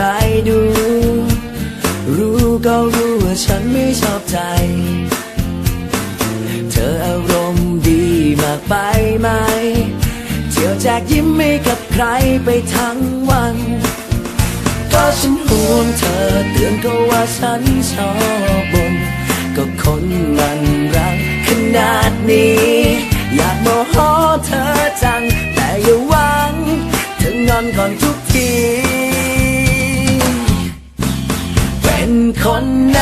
รดู รู้ก็รู้ว่าฉันไม่ชอบใจ เธออารมณ์ดีมากไปไหม เที่ยวแจกยิ้มให้กับใครไปทั้งวัน ก็ฉันห่วงเธอเตือนก็ว่าฉันชอบบน ก็คนมันรักขนาดนี้ อยากโมโหเธอจัง แต่อย่าหวังเธองอนก่อนทุก คนไหน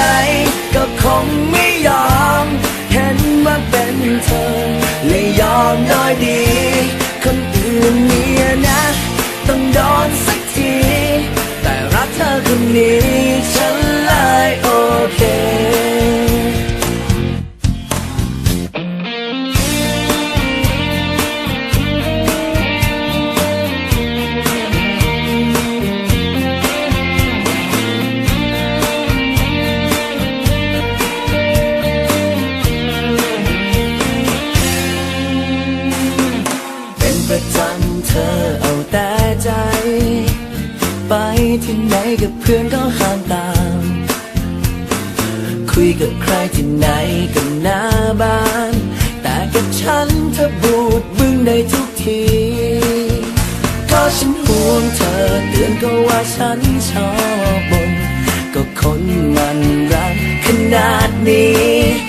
ที่ไหนกับเพื่อนก็ห้ามตาม คุยกับใครที่ไหนก็หน้าบ้าน แต่กับฉันเธอบูดบึ้งได้ทุกที ก็ฉันห่วงเธอเตือนก็ว่าฉันชอบบน ก็คนมันรักขนาดนี้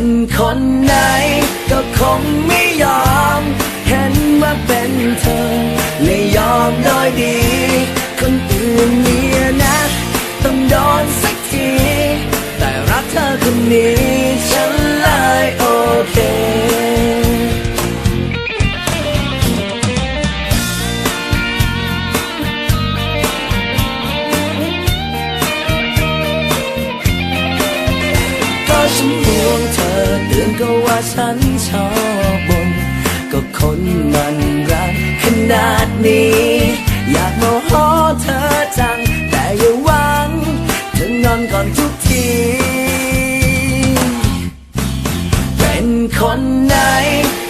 เป็นคนไหน ก็คงไม่ยอม เห็นว่าเป็นเธอเลยยอมน้อยดี คนอื่นเนี่ยนะ ต้องโดนสักที แต่รักเธอคนนี้ เตือนก็ว่าฉันชอบบน ก็คนมันรักขนาดนี้ อยากมโหเธอจัง แต่อย่าหวังเธองอนก่อนทุกที เป็นคนไหน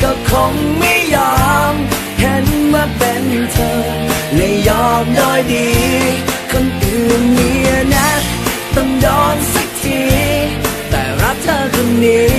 ก็คงไม่ยอม เห็นว่าเป็นเธอเลยยอมน้อยดี คนอื่นเนี่ยนะ ต้องโดนสักที แต่รักเธอคนนี้